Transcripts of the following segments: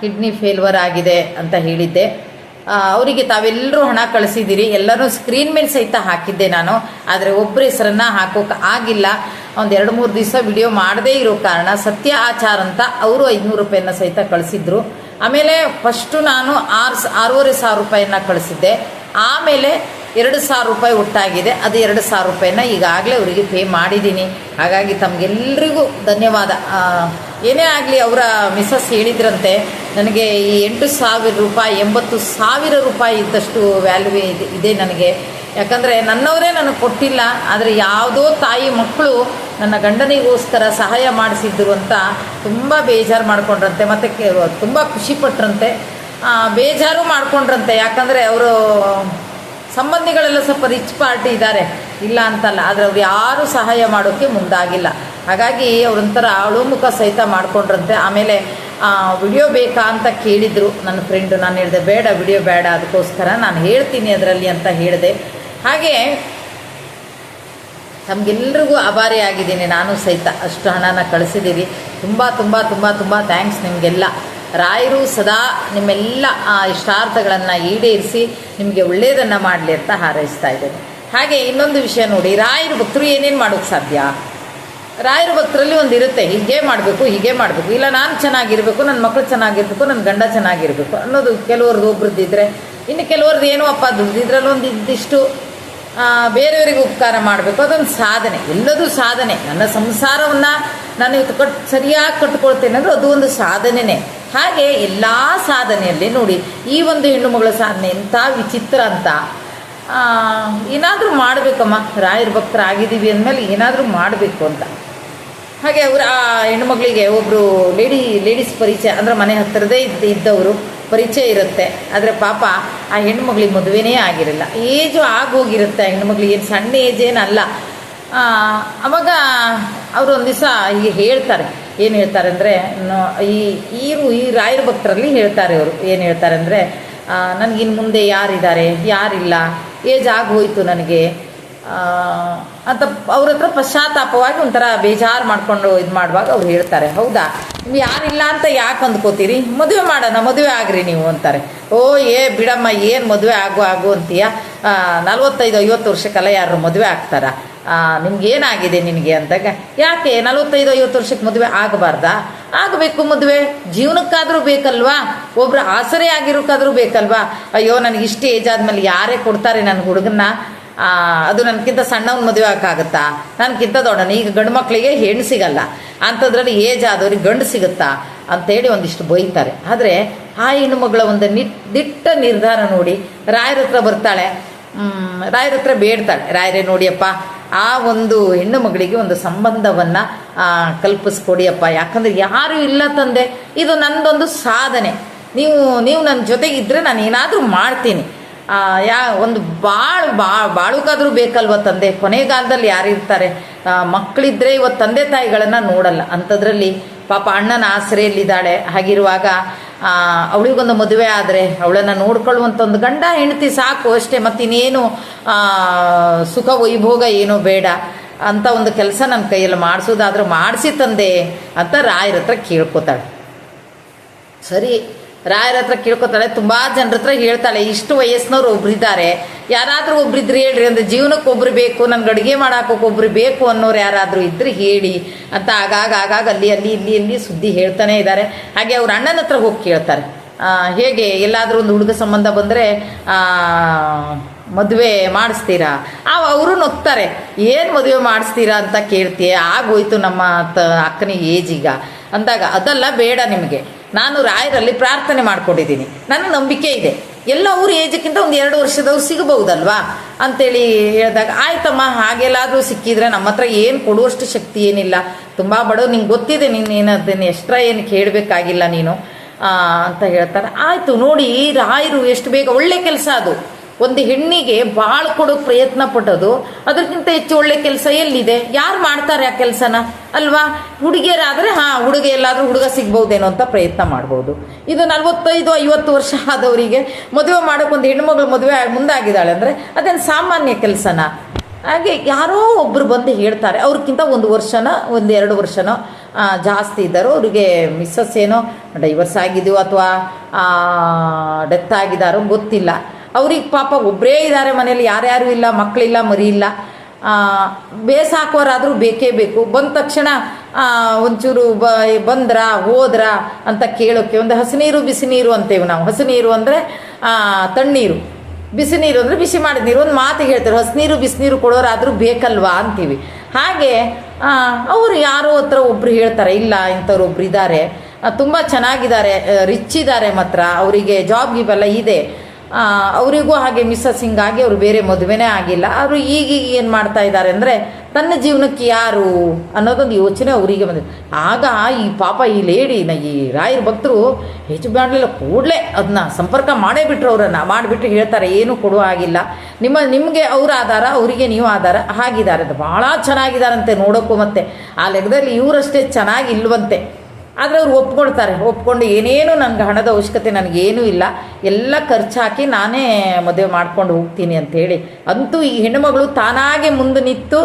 Kidney failure ಆಗಿದೆ ಅಂತ ಹೇಳಿದ್ದೆ. ಅವರಿಗೆ ತಾವೆಲ್ಲರೂ ಹಣ ಕಳಿಸಿದ್ದೀರಿ. ಎಲ್ಲರೂ ಸ್ಕ್ರೀನ್ ಮೇಲೆ ಸಹಿತ ಹಾಕಿದ್ದೆ ನಾನು. ಆದರೆ ಒಬ್ಬರ ಹೆಸರನ್ನು ಹಾಕೋಕೆ ಆಗಿಲ್ಲ. ಒಂದು ಎರಡು ಮೂರು ದಿವಸ ವಿಡಿಯೋ ಮಾಡದೇ ಇರೋ ಕಾರಣ ಸತ್ಯ ಆಚಾರ್ ಅಂತ ಅವರು ಐದುನೂರು ರೂಪಾಯಿನ ಸಹಿತ ಕಳಿಸಿದ್ರು. ಆಮೇಲೆ ಫಸ್ಟು ನಾನು ಆರು ಆರೂವರೆ ಸಾವಿರ ರೂಪಾಯಿಯನ್ನು ಕಳಿಸಿದ್ದೆ. ಆಮೇಲೆ ಎರಡು ಸಾವಿರ ರೂಪಾಯಿ ಒಟ್ಟಾಗಿದೆ. ಅದು ಎರಡು ಸಾವಿರ ರೂಪಾಯಿನ ಈಗಾಗಲೇ ಅವರಿಗೆ ಪೇ ಮಾಡಿದ್ದೀನಿ. ಹಾಗಾಗಿ ತಮಗೆಲ್ಲರಿಗೂ ಧನ್ಯವಾದ. ಏನೇ ಆಗಲಿ ಅವರ ಮಿಸಸ್ ಹೇಳಿದ್ರಂತೆ, ನನಗೆ ಈ ಎಂಟು ಸಾವಿರ ರೂಪಾಯಿ, ಎಂಬತ್ತು ಸಾವಿರ ರೂಪಾಯಿ ಇದ್ದಷ್ಟು ವ್ಯಾಲ್ಯೂ ಇದೆ ಇದೆ ನನಗೆ. ಯಾಕಂದರೆ ನನ್ನವರೇ ನನಗೆ ಕೊಟ್ಟಿಲ್ಲ, ಆದರೆ ಯಾವುದೋ ತಾಯಿ ಮಕ್ಕಳು ನನ್ನ ಗಂಡನಿಗೋಸ್ಕರ ಸಹಾಯ ಮಾಡಿಸಿದ್ರು ಅಂತ ತುಂಬ ಬೇಜಾರು ಮಾಡಿಕೊಂಡ್ರಂತೆ, ಮತ್ತು ತುಂಬ ಖುಷಿಪಟ್ರಂತೆ ಬೇಜಾರು ಮಾಡಿಕೊಂಡ್ರಂತೆ, ಯಾಕಂದರೆ ಅವರು ಸಂಬಂಧಿಗಳೆಲ್ಲ ಸ್ವಲ್ಪ ರಿಚ್ ಪಾರ್ಟಿ ಇದ್ದಾರೆ. ಇಲ್ಲ ಅಂತಲ್ಲ, ಆದರೆ ಅವ್ರು ಯಾರೂ ಸಹಾಯ ಮಾಡೋಕ್ಕೆ ಮುಂದಾಗಿಲ್ಲ. ಹಾಗಾಗಿ ಅವರೊಂಥರ ಅಳುಮುಖ ಸಹಿತ ಮಾಡ್ಕೊಂಡ್ರಂತೆ. ಆಮೇಲೆ ವಿಡಿಯೋ ಬೇಕಾ ಅಂತ ಕೇಳಿದರು ನನ್ನ ಫ್ರೆಂಡು ನಾನು ಹೇಳಿದೆ, ಬೇಡ, ವಿಡಿಯೋ ಬೇಡ, ಅದಕ್ಕೋಸ್ಕರ ನಾನು ಹೇಳ್ತೀನಿ ಅದರಲ್ಲಿ ಅಂತ ಹೇಳಿದೆ. ಹಾಗೆ ತಮಗೆಲ್ರಿಗೂ ಆಭಾರಿ ಆಗಿದ್ದೀನಿ ನಾನು ಸಹಿತ. ಅಷ್ಟು ಹಣನ ಕಳಿಸಿದ್ದೀರಿ. ತುಂಬ ತುಂಬ ತುಂಬ ತುಂಬ ಥ್ಯಾಂಕ್ಸ್ ನಿಮಗೆಲ್ಲ. ರಾಯರು ಸದಾ ನಿಮ್ಮೆಲ್ಲ ಆ ಇಷ್ಟಾರ್ಥಗಳನ್ನು ಈಡೇರಿಸಿ ನಿಮಗೆ ಒಳ್ಳೆಯದನ್ನು ಮಾಡಲಿ ಅಂತ ಹಾರೈಸ್ತಾ ಇದ್ದೇನೆ. ಹಾಗೆ ಇನ್ನೊಂದು ವಿಷಯ ನೋಡಿ, ರಾಯರು ಭಕ್ತರು ಏನೇನು ಮಾಡೋಕ್ಕೆ ಸಾಧ್ಯ? ರಾಯರ ಭಕ್ತರಲ್ಲಿ ಒಂದು ಇರುತ್ತೆ, ಹೀಗೆ ಮಾಡಬೇಕು ಹೀಗೆ ಮಾಡಬೇಕು, ಇಲ್ಲ ನಾನು ಚೆನ್ನಾಗಿರಬೇಕು ನನ್ನ ಮಕ್ಕಳು ಚೆನ್ನಾಗಿರ್ಬೇಕು ನನ್ನ ಗಂಡ ಚೆನ್ನಾಗಿರಬೇಕು ಅನ್ನೋದು ಕೆಲವ್ರದ್ದು ಇದ್ರೆ, ಇನ್ನು ಕೆಲವ್ರದ್ದು ಏನೋ ಅಪ್ಪ ದುಡ್ದಿದ್ರಲ್ಲಿ ಒಂದು ಇದ್ದಿಷ್ಟು ಬೇರೆಯವರಿಗೆ ಉಪಕಾರ ಮಾಡಬೇಕು, ಅದೊಂದು ಸಾಧನೆ, ಎಲ್ಲದೂ ಸಾಧನೆ. ನನ್ನ ಸಂಸಾರವನ್ನು ನಾನು ಇವತ್ತು ಕಟ್, ಸರಿಯಾಗಿ ಕಟ್ಕೊಳ್ತೇನೆ ಅಂದರೆ ಅದು ಒಂದು ಸಾಧನೆನೇ. ಹಾಗೆ ಎಲ್ಲ ಸಾಧನೆಯಲ್ಲಿ ನೋಡಿ, ಈ ಒಂದು ಹೆಣ್ಣು ಮಗಳ ಸಾಧನೆ ಎಂಥ ವಿಚಿತ್ರ ಅಂತ. ಏನಾದರೂ ಮಾಡಬೇಕಮ್ಮ, ರಾಯರ ಭಕ್ತರಾಗಿದ್ದೀವಿ ಅಂದಮೇಲೆ ಏನಾದರೂ ಮಾಡಬೇಕು ಅಂತ. ಹಾಗೆ ಅವರು, ಆ ಹೆಣ್ಮಗಳಿಗೆ ಒಬ್ಬರು ಲೇಡಿ ಲೇಡೀಸ್ ಪರಿಚಯ, ಅಂದರೆ ಮನೆ ಹತ್ತಿರದೇ ಇದ್ದ ಇದ್ದವರು ಪರಿಚಯ ಇರುತ್ತೆ. ಆದರೆ ಪಾಪ ಆ ಹೆಣ್ಣುಮಗಳಿಗೆ ಮದುವೆನೇ ಆಗಿರಲ್ಲ. ಏಜು ಆಗೋಗಿರುತ್ತೆ ಹೆಣ್ಣು ಮಗಳಿಗೆ. ಏನು ಸಣ್ಣ ಏಜ್ ಏನಲ್ಲ. ಅವಾಗ ಅವರು ಒಂದು ದಿವಸ ಹೀಗೆ ಹೇಳ್ತಾರೆ. ಏನು ಹೇಳ್ತಾರೆ ಅಂದರೆ ಈ ಈರು, ಈ ರಾಯರ ಭಕ್ತರಲ್ಲಿ ಹೇಳ್ತಾರೆ ಅವರು ಏನು ಹೇಳ್ತಾರೆ ಅಂದರೆ ನನಗಿನ್ನು ಮುಂದೆ ಯಾರಿದ್ದಾರೆ? ಯಾರಿಲ್ಲ? ಏಜ್ ಆಗೋಯ್ತು ನನಗೆ. ಅಂತ ಅವ್ರ ಹತ್ರ ಪಶ್ಚಾತ್ತಾಪವಾಗಿ ಒಂಥರ ಬೇಜಾರು ಮಾಡಿಕೊಂಡು ಇದು ಮಾಡುವಾಗ ಅವ್ರು ಹೇಳ್ತಾರೆ. ಹೌದಾ? ನೀವು ಯಾರಿಲ್ಲ ಅಂತ ಯಾಕೆ ಅಂದ್ಕೋತೀರಿ? ಮದುವೆ ಮಾಡೋಣ, ಮದುವೆ ಆಗ್ರಿ ನೀವು ಅಂತಾರೆ. ಓ, ಏ, ಬಿಡಮ್ಮ, ಏನು ಮದುವೆ ಆಗು ಆಗು ಅಂತೀಯ? ನಲ್ವತ್ತೈದು, ಐವತ್ತು ವರ್ಷಕ್ಕೆಲ್ಲ ಯಾರು ಮದುವೆ ಆಗ್ತಾರ? ನಿಮ್ಗೆ ಏನಾಗಿದೆ ನಿನಗೆ ಅಂದಾಗ ಯಾಕೆ ನಲವತ್ತೈದು, ಐವತ್ತು ವರ್ಷಕ್ಕೆ ಮದುವೆ ಆಗಬಾರ್ದಾ? ಆಗಬೇಕು ಮದುವೆ. ಜೀವನಕ್ಕಾದರೂ ಬೇಕಲ್ವಾ? ಒಬ್ರು ಆಸರೆ ಆಗಿರೋಕ್ಕಾದ್ರೂ ಬೇಕಲ್ವಾ? ಅಯ್ಯೋ, ನನಗೆ ಇಷ್ಟು ಏಜ್ ಆದಮೇಲೆ ಯಾರೇ ಕೊಡ್ತಾರೆ ನನ್ನ ಹುಡುಗನ್ನ? ಅದು ನನಗಿಂತ ಸಣ್ಣವನ್ ಮದುವೆ ಹಾಕಾಗುತ್ತಾ ನನಗಿಂತ ದೊಡ್ಡನ ಈಗ ಗಂಡು ಮಕ್ಕಳಿಗೆ ಹೆಣ್ಣು ಸಿಗಲ್ಲ. ಅಂಥದ್ರಲ್ಲಿ ಏಜ್ ಆದವ್ರಿಗೆ ಗಂಡು ಸಿಗುತ್ತಾ? ಅಂತೇಳಿ ಒಂದಿಷ್ಟು ಬೈತಾರೆ. ಆದರೆ ಆ ಹೆಣ್ಣು ಮಗಳ ಒಂದು ನಿಟ್ ನಿರ್ಧಾರ ನೋಡಿ ರಾಯರ ಹತ್ರ ಬರ್ತಾಳೆ. ರಾಯರ ಹತ್ರ ಬೇಡ್ತಾಳೆ. ರಾಯರೇ ನೋಡಿಯಪ್ಪ ಆ ಒಂದು ಹೆಣ್ಣು ಮಗಳಿಗೆ ಒಂದು ಸಂಬಂಧವನ್ನು ಕಲ್ಪಿಸ್ಕೊಡಿಯಪ್ಪ ಯಾಕಂದ್ರೆ ಯಾರು ಇಲ್ಲ ತಂದೆ. ಇದು ನಂದೊಂದು ಸಾಧನೆ. ನೀವು ನೀವು ನನ್ನ ಜೊತೆಗಿದ್ರೆ ನಾನು ಏನಾದರೂ ಮಾಡ್ತೀನಿ. ಯಾ ಒಂದು ಬಾಳು ಬಾ ಬಾಳುಕಾದರೂ ಬೇಕಲ್ವ ತಂದೆ? ಕೊನೆಗಾಲದಲ್ಲಿ ಯಾರಿರ್ತಾರೆ ಆ, ಮಕ್ಕಳಿದ್ರೆ ಇವತ್ತು ತಂದೆ ತಾಯಿಗಳನ್ನು ನೋಡಲ್ಲ. ಅಂಥದ್ರಲ್ಲಿ ಪಾಪ ಅಣ್ಣನ ಆಸರೆಯಲ್ಲಿದ್ದಾಳೆ ಹಾಗಿರುವಾಗ ಅವಳಿಗೊಂದು ಮದುವೆ ಆದರೆ ಅವಳನ್ನ ನೋಡ್ಕೊಳ್ಳುವಂಥ ಒಂದು ಗಂಡ ಹೆಂಡತಿ ಸಾಕು ಅಷ್ಟೇ, ಮತ್ತಿನ್ನೇನು ಸುಖ, ವೈಭೋಗ ಏನೋ ಬೇಡ. ಅಂತ ಒಂದು ಕೆಲಸ ನನ್ನ ಕೈಯಲ್ಲಿ ಮಾಡಿಸೋದಾದ್ರೂ ಮಾಡಿಸಿ ತಂದೆ ಅಂತ ರಾಯರ ಹತ್ರ ಕೇಳ್ಕೊತಾಳೆ. ಸರಿ ರಾಯರ ಹತ್ರ ಕೇಳ್ಕೊತಾಳೆ, ತುಂಬಾ ಜನರ ಹತ್ರ ಹೇಳ್ತಾಳೆ, ಇಷ್ಟು ವಯಸ್ಸಿನವ್ರು ಒಬ್ರಿದ್ದಾರೆ ಯಾರಾದ್ರೂ ಒಬ್ರಿದ್ರೆ ಹೇಳ್ರಿ, ಅಂದ್ರೆ ಜೀವನಕ್ಕೆ ಒಬ್ರು ಬೇಕು, ನನ್ಗೆ ಅಡುಗೆ ಮಾಡಾಕೋಕೆ ಒಬ್ರು ಬೇಕು ಅನ್ನೋರು ಯಾರಾದ್ರೂ ಇದ್ರೆ ಹೇಳಿ ಅಂತ ಆಗಾಗ ಆಗಾಗ ಅಲ್ಲಿ ಅಲ್ಲಿ, ಇಲ್ಲಿ ಇಲ್ಲಿ ಸುದ್ದಿ ಹೇಳ್ತಾನೆ ಇದ್ದಾರೆ. ಹಾಗೆ ಅವ್ರ ಅಣ್ಣನ ಹತ್ರ ಹೋಗಿ ಕೇಳ್ತಾರೆ. ಹೇಗೆ ಎಲ್ಲಾದ್ರೂ ಒಂದು ಹುಡುಗ ಸಂಬಂಧ ಬಂದರೆ ಮದುವೆ ಮಾಡಿಸ್ತೀರಾ? ಅವರು ನೊಗ್ತಾರೆ, ಏನು ಮದುವೆ ಮಾಡಿಸ್ತೀರಾ ಅಂತ ಕೇಳ್ತೀಯ? ಆಗೋಯ್ತು ನಮ್ಮ ತ ಅಕ್ಕನಿಗೆ ಏಜ್ ಈಗ. ಅಂದಾಗ, ಅದೆಲ್ಲ ಬೇಡ ನಿಮಗೆ. ನಾನು ರಾಯರಲ್ಲಿ ಪ್ರಾರ್ಥನೆ ಮಾಡ್ಕೊಂಡಿದ್ದೀನಿ. ನನ್ನ ನಂಬಿಕೆ ಇದೆ. ಎಲ್ಲ ಅವ್ರ ಏಜಕ್ಕಿಂತ ಒಂದು ಎರಡು ವರ್ಷದವ್ರು ಸಿಗಬಹುದಲ್ವಾ? ಅಂತೇಳಿ ಹೇಳಿದಾಗ, ಆಯ್ತಮ್ಮ, ಹಾಗೆಲ್ಲಾದರೂ ಸಿಕ್ಕಿದ್ರೆ ನಮ್ಮ ಹತ್ರ ಏನು ಕೊಡುವಷ್ಟು ಶಕ್ತಿ ಏನಿಲ್ಲ. ತುಂಬ ಬಡವ್ ನಿಂಗೆ ಗೊತ್ತಿದೆ ನೀನು ಏನು ಅದನ್ನು ಎಕ್ಸ್ಟ್ರಾ ಏನು ಕೇಳಬೇಕಾಗಿಲ್ಲ ನೀನು. ಅಂತ ಹೇಳ್ತಾರೆ. ಆಯಿತು, ನೋಡಿ, ರಾಯರು ಎಷ್ಟು ಬೇಗ, ಒಳ್ಳೆ ಕೆಲಸ ಅದು. ಒಂದು ಹೆಣ್ಣಿಗೆ ಭಾಳ ಕೊಡೋಕೆ ಪ್ರಯತ್ನ ಪಟ್ಟೋದು, ಅದಕ್ಕಿಂತ ಹೆಚ್ಚು ಒಳ್ಳೆ ಕೆಲಸ ಎಲ್ಲಿದೆ? ಯಾರು ಮಾಡ್ತಾರೆ ಆ ಕೆಲಸನ? ಅಲ್ವಾ? ಹುಡುಗಿಯರಾದರೆ, ಹಾಂ, ಹುಡುಗ ಎಲ್ಲಾದರೂ ಹುಡುಗ ಸಿಗ್ಬೋದೇನೋ ಅಂತ ಪ್ರಯತ್ನ ಮಾಡ್ಬೋದು. ಇದು ನಲ್ವತ್ತೈದು, ಐವತ್ತು ವರ್ಷ ಆದವರಿಗೆ ಮದುವೆ ಮಾಡೋಕೆ ಒಂದು ಹೆಣ್ಮಗಳು ಮದುವೆ ಮುಂದಾಗಿದ್ದಾಳೆ ಅಂದರೆ ಅದೇನು ಸಾಮಾನ್ಯ ಕೆಲಸನ? ಹಾಗೆ ಯಾರೋ ಒಬ್ಬರು ಬಂದು ಹೇಳ್ತಾರೆ ಅವ್ರಿಗಿಂತ ಒಂದು ವರ್ಷನ, ಒಂದು ಎರಡು ವರ್ಷನೋ ಜಾಸ್ತಿ ಇದ್ದಾರೋ. ಅವ್ರಿಗೆ ಮಿಸ್ಸಸ್ ಏನೋ, ಡೈವರ್ಸ್ ಆಗಿದೆಯೋ ಅಥವಾ ಡೆತ್ ಆಗಿದ್ದಾರೋ ಗೊತ್ತಿಲ್ಲ. ಅವ್ರಿಗೆ ಪಾಪ ಒಬ್ಬರೇ ಇದ್ದಾರೆ ಮನೇಲಿ ಯಾರ್ಯಾರು ಇಲ್ಲ ಮಕ್ಕಳಿಲ್ಲ ಮರಿ ಇಲ್ಲ. ಬೇಸಾಕೋರಾದರೂ ಬೇಕೇ ಬೇಕು. ಬಂದ ತಕ್ಷಣ ಒಂಚೂರು ಬ, ಬಂದ್ರ, ಹೋದ್ರ ಅಂತ ಕೇಳೋಕ್ಕೆ ಒಂದು ಹಸಿನೀರು, ಬಿಸಿನೀರು ಅಂತೇವೆ ನಾವು. ಹಸಿನೀರು ಅಂದರೆ ತಣ್ಣೀರು. ಬಿಸಿ ನೀರು ಅಂದರೆ ಬಿಸಿ ಮಾಡಿದ ನೀರು. ಒಂದು ಮಾತಿಗೆ ಹೇಳ್ತಾರೆ, ಹಸಿನೀರು, ಬಿಸಿನೀರು ಕೊಡೋರಾದರೂ ಬೇಕಲ್ವಾ? ಅಂತೀವಿ. ಹಾಗೆ ಅವರು ಯಾರೋ ಹತ್ರ ಒಬ್ರು ಹೇಳ್ತಾರೆ, ಇಲ್ಲ, ಇಂಥವ್ರು ಒಬ್ರು ಇದ್ದಾರೆ ತುಂಬ ಚೆನ್ನಾಗಿದ್ದಾರೆ ರಿಚ್ ಇದ್ದಾರೆ ಮಾತ್ರ. ಅವರಿಗೆ ಜಾಬ್ ಗಿಬೆಲ್ಲ ಇದೆ. ಅವರಿಗೂ ಹಾಗೆ ಮಿಸ್ಸಸ್ಸಿಂಗ್ ಆಗಿ ಅವರು ಬೇರೆ ಮದುವೆನೇ ಆಗಿಲ್ಲ. ಅವರು ಈಗೀಗ ಏನು ಮಾಡ್ತಾ ಇದ್ದಾರೆ ಅಂದರೆ ತನ್ನ ಜೀವನಕ್ಕೆ ಯಾರು ಅನ್ನೋದೊಂದು ಯೋಚನೆ ಅವರಿಗೆ ಬಂದಿದೆ. ಆಗ ಈ ಪಾಪ ಈ ಲೇಡಿ ನ, ಈ ರಾಯರ ಭಕ್ತರು ಹೆಚ್ಚು ಮಾಡಲಿಲ್ಲ ಕೂಡಲೇ ಅದನ್ನ ಸಂಪರ್ಕ ಮಾಡೇ ಬಿಟ್ಟರು ಅವರನ್ನು. ಮಾಡಿಬಿಟ್ಟು ಹೇಳ್ತಾರೆ, ಏನೂ ಕೊಡುವ ಆಗಿಲ್ಲ ನಿಮ್ಮ, ನಿಮಗೆ ಅವ್ರ ಆಧಾರ, ಅವರಿಗೆ ನೀವು ಆಧಾರ. ಹಾಗಿದ್ದಾರೆ. ಭಾಳ ಚೆನ್ನಾಗಿದ್ದಾರಂತೆ ನೋಡೋಕ್ಕೂ ಮತ್ತೆ. ಆ ಲೆಕ್ಕದಲ್ಲಿ ಇವರಷ್ಟೇ ಚೆನ್ನಾಗಿಲ್ವಂತೆ ಆದರೆ ಅವ್ರು ಒಪ್ಕೊಳ್ತಾರೆ. ಒಪ್ಕೊಂಡು ಏನೇನು ನನಗೆ ಹಣದ ಅವಶ್ಯಕತೆ ನನಗೇನೂ ಇಲ್ಲ. ಎಲ್ಲ ಖರ್ಚು ಹಾಕಿ ನಾನೇ ಮದುವೆ ಮಾಡ್ಕೊಂಡು ಹೋಗ್ತೀನಿ ಅಂಥೇಳಿ ಅಂತೂ ಈ ಹೆಣ್ಣುಮಗಳು ತಾನಾಗೆ ಮುಂದೆ ನಿಂತು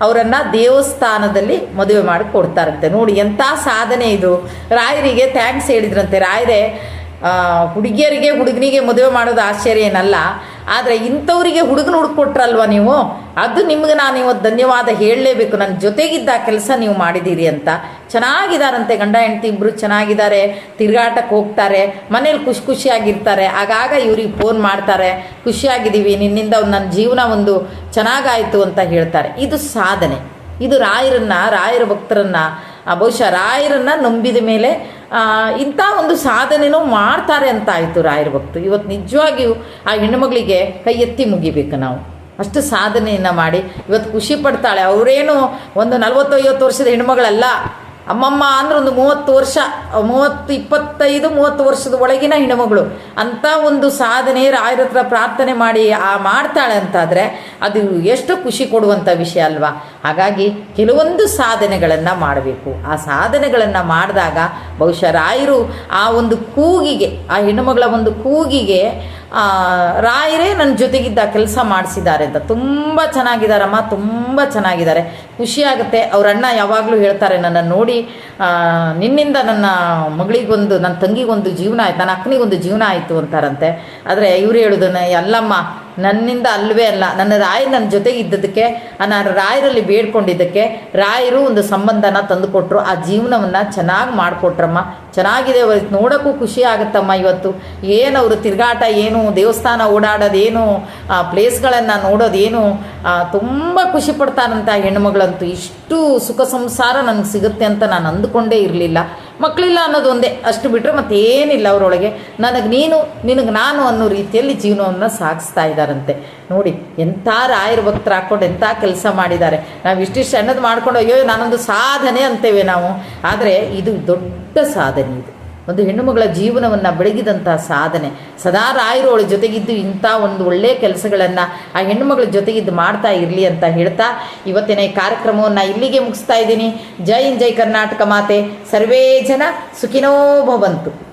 ಅವರನ್ನು ದೇವಸ್ಥಾನದಲ್ಲಿ ಮದುವೆ ಮಾಡಿ ಕೊಡ್ತಾರಂತೆ. ನೋಡಿ, ಎಂಥ ಸಾಧನೆ ಇದು. ರಾಯರಿಗೆ ಥ್ಯಾಂಕ್ಸ್ ಹೇಳಿದ್ರಂತೆ. ರಾಯರೇ ಹುಡುಗಿಯರಿಗೆ, ಹುಡುಗನಿಗೆ ಮದುವೆ ಮಾಡೋದು ಆಶ್ಚರ್ಯ ಏನಲ್ಲ. ಆದರೆ ಇಂಥವರಿಗೆ ಹುಡುಗನ ಹುಡುಕೊಟ್ರಲ್ವ ನೀವು? ಅದು ನಿಮ್ಗೆ ನಾನು ಇವತ್ತು ಧನ್ಯವಾದ ಹೇಳಲೇಬೇಕು. ನನ್ನ ಜೊತೆಗಿದ್ದ ಕೆಲಸ ನೀವು ಮಾಡಿದ್ದೀರಿ ಅಂತ. ಚೆನ್ನಾಗಿದ್ದಾರಂತೆ ಗಂಡ ಹೆಂಡತಿ ಇಬ್ಬರು ಚೆನ್ನಾಗಿದ್ದಾರೆ ತಿರುಗಾಟಕ್ಕೆ ಹೋಗ್ತಾರೆ, ಮನೇಲಿ ಖುಷಿ ಖುಷಿಯಾಗಿರ್ತಾರೆ. ಆಗಾಗ ಇವ್ರಿಗೆ ಫೋನ್ ಮಾಡ್ತಾರೆ, ಖುಷಿಯಾಗಿದ್ದೀವಿ, ನಿನ್ನಿಂದ ನನ್ನ ಜೀವನ ಒಂದು ಚೆನ್ನಾಗಾಯಿತು ಅಂತ ಹೇಳ್ತಾರೆ. ಇದು ಸಾಧನೆ. ಇದು ರಾಯರನ್ನ, ರಾಯರ ಭಕ್ತರನ್ನ ಬಹುಶಃ ರಾಯರನ್ನ ನಂಬಿದ ಮೇಲೆ ಇಂಥ ಒಂದು ಸಾಧನೆನೂ ಮಾಡ್ತಾರೆ ಅಂತ ಆಯಿತು ರಾಯರ ಭಕ್ತರು. ಇವತ್ತು ನಿಜವಾಗಿಯೂ ಆ ಹೆಣ್ಣುಮಗಳಿಗೆ ಕೈ ಎತ್ತಿ ಮುಗಿಬೇಕು ನಾವು. ಅಷ್ಟು ಸಾಧನೆಯನ್ನು ಮಾಡಿ. ಇವತ್ತು ಖುಷಿ ಪಡ್ತಾಳೆ. ಅವರೇನು ಒಂದು ನಲ್ವತ್ತು ಐವತ್ತು ವರ್ಷದ ಹೆಣ್ಮಗಳಲ್ಲ ಅಮ್ಮಮ್ಮ ಅಂದ್ರೆ ಒಂದು ಮೂವತ್ತು ವರ್ಷ, ಮೂವತ್ತು ಇಪ್ಪತ್ತೈದು, ಮೂವತ್ತು ವರ್ಷದ ಒಳಗಿನ ಹೆಣ್ಣುಮಗಳು ಅಂಥ ಒಂದು ಸಾಧನೆ ರಾಯರ ಹತ್ರ ಪ್ರಾರ್ಥನೆ ಮಾಡಿ ಆ ಮಾಡ್ತಾಳೆ ಅಂತಾದರೆ ಅದು ಎಷ್ಟು ಖುಷಿ ಕೊಡುವಂಥ ವಿಷಯ ಅಲ್ವಾ? ಹಾಗಾಗಿ ಕೆಲವೊಂದು ಸಾಧನೆಗಳನ್ನು ಮಾಡಬೇಕು. ಆ ಸಾಧನೆಗಳನ್ನು ಮಾಡಿದಾಗ ಬಹುಶಃ ರಾಯರು ಆ ಒಂದು ಕೂಗಿಗೆ, ಆ ಹೆಣ್ಣುಮಗಳ ಒಂದು ಕೂಗಿಗೆ ರಾಯರೇ ನನ್ನ ಜೊತೆಗಿದ್ದ ಕೆಲಸ ಮಾಡಿಸಿದ್ದಾರೆ ಅಂತ. ತುಂಬ ಚೆನ್ನಾಗಿದ್ದಾರಮ್ಮ ತುಂಬ ಚೆನ್ನಾಗಿದ್ದಾರೆ. ಖುಷಿಯಾಗುತ್ತೆ ಅವ್ರ ಅಣ್ಣ ಯಾವಾಗಲೂ ಹೇಳ್ತಾರೆ ನನ್ನನ್ನು ನೋಡಿ ನಿನ್ನಿಂದ ನನ್ನ ಮಗಳಿಗೊಂದು, ನನ್ನ ತಂಗಿಗೊಂದು ಜೀವನ ಆಯ್ತು, ನನ್ನ ಅಕ್ಕನಿಗೊಂದು ಜೀವನ ಆಯಿತು ಅಂತಾರಂತೆ. ಆದರೆ ಇವರು ಹೇಳೋದನ್ನ, ಅಲ್ಲಮ್ಮ ನನ್ನಿಂದ ಅಲ್ಲವೇ ಅಲ್ಲ. ನನ್ನ ರಾಯ ನನ್ನ ಜೊತೆಗೆ ಇದ್ದದಕ್ಕೆ ನಾನು ರಾಯರಲ್ಲಿ ಬೇಡ್ಕೊಂಡಿದ್ದಕ್ಕೆ ರಾಯರು ಒಂದು ಸಂಬಂಧನ ತಂದುಕೊಟ್ರು. ಆ ಜೀವನವನ್ನು ಚೆನ್ನಾಗಿ ಮಾಡಿಕೊಟ್ರಮ್ಮ. ಚೆನ್ನಾಗಿದೆ ನೋಡೋಕ್ಕೂ ಖುಷಿ ಆಗುತ್ತಮ್ಮ ಇವತ್ತು. ಏನು ಅವರು ತಿರುಗಾಟ, ಏನು ದೇವಸ್ಥಾನ ಓಡಾಡೋದೇನು, ಆ ಪ್ಲೇಸ್ಗಳನ್ನು ನೋಡೋದೇನು ತುಂಬ ಖುಷಿ ಪಡ್ತಾರಂತ ಹೆಣ್ಮಗಳಂತೂ ಇಷ್ಟು ಸುಖ ಸಂಸಾರ ನನಗೆ ಸಿಗುತ್ತೆ ಅಂತ ನಾನು ಅಂದುಕೊಂಡೇ ಇರಲಿಲ್ಲ. ಮಕ್ಕಳಿಲ್ಲ ಅನ್ನೋದು ಒಂದೇ. ಅಷ್ಟು ಬಿಟ್ಟರೆ ಮತ್ತೇನಿಲ್ಲ ಅವರೊಳಗೆ. ನನಗೆ ನೀನು, ನಿನಗೆ ನಾನು ಅನ್ನೋ ರೀತಿಯಲ್ಲಿ ಜೀವನವನ್ನು ಸಾಗಿಸ್ತಾ ಇದ್ದಾರಂತೆ. ನೋಡಿ, ಎಂಥ ರಾಯರ ಭಕ್ತರು ಹಾಕ್ಕೊಂಡು ಎಂಥ ಕೆಲಸ ಮಾಡಿದ್ದಾರೆ. ನಾವು ಇಷ್ಟಿಷ್ಟು ಸಣ್ಣದು ಮಾಡ್ಕೊಂಡು, ಅಯ್ಯೋ, ನಾನೊಂದು ಸಾಧನೆ ಅಂತೇವೆ ನಾವು. ಆದರೆ ಇದು ದೊಡ್ಡ ಸಾಧನೆ ಇದು. ಒಂದು ಹೆಣ್ಣುಮಗಳ ಜೀವನವನ್ನು ಬೆಳಗಿದಂಥ ಸಾಧನೆ. ಸದಾ ರಾಯರು ಜೊತೆಗಿದ್ದು ಇಂಥ ಒಂದು ಒಳ್ಳೆಯ ಕೆಲಸಗಳನ್ನು ಆ ಹೆಣ್ಣುಮಗಳ ಜೊತೆಗಿದ್ದು ಮಾಡ್ತಾ ಇರಲಿ ಅಂತ ಹೇಳ್ತಾ ಇವತ್ತಿನ ಈ ಕಾರ್ಯಕ್ರಮವನ್ನು ಇಲ್ಲಿಗೆ ಮುಗಿಸ್ತಾ ಇದ್ದೀನಿ. ಜೈ ಇನ್ ಜೈ ಕರ್ನಾಟಕ ಮಾತೆ. ಸರ್ವೇ ಜನ ಸುಖಿನೋ ಭವಂತು.